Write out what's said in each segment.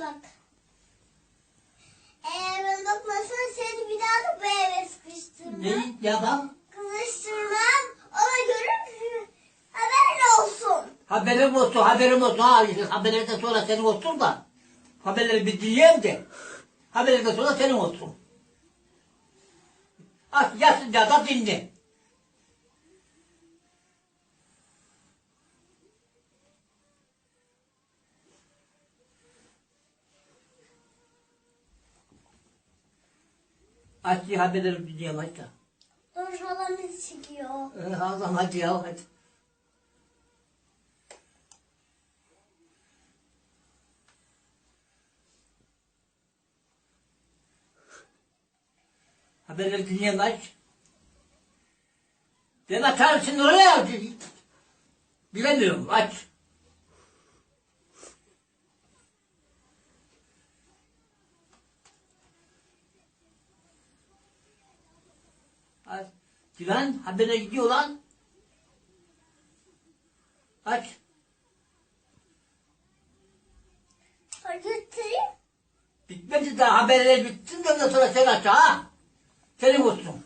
bak. Eğer ben bakmazsan seni bir daha da bu eve sıkıştırmam. Ne yapam? Kızıştırmam. Ona göre haberin olsun. Haberim olsun, haberim olsun. Ha, işte haberlerden sonra senin olsun da. Haberleri bir dinleyeyim de. Haberlerden sonra senin olsun. Aç yatınca da dinle. Aç haberleri dinleyeyim hadi. Dur falan çıkıyor. Ee, Hazım hadi ya hadi. Haberleri dinleyen aç. Ben atarsın oraya. Bilemiyorum. Aç. Dilan habere gidiyor lan. Aç. Hadi Bitmedi daha haberler bitsin de ondan sonra sen aç ha. Senin olsun.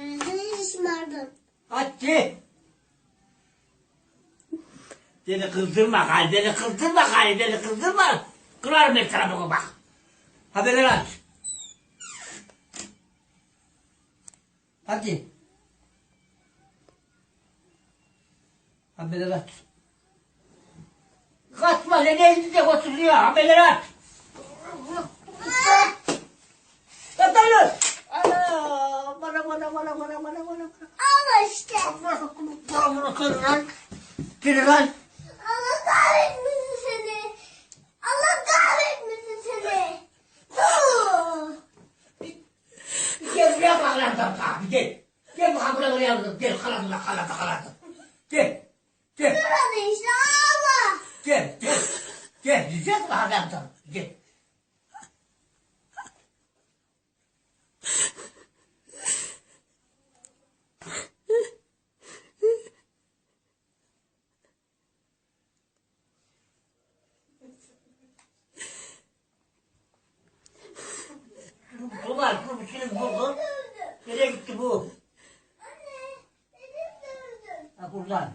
Seni şımardın. Aç ki. Beni kızdırma gari, beni kızdırma gari, beni kızdırma. Kırarım bunu bak. Haberleri aç. Hadi. Haberleri aç. Kaçma ne elinde oturuyor haberleri aç. Yatalım. Ana bana bana bana bana bana bana. Ama işte. Bana bana bana kır lan. Kır lan. Tamam abi gel. Gel bakalım buraya buraya buraya. Gel kaladı lan kaladı kaladı. Gel. Gel. Dur hadi işte Allah. Gel gel. Gel diyecek mi adam tamam. Gel. Var, bu senin bu, bu. Nereye gitti bu? Anne. Benim dövdün. Ha buradan.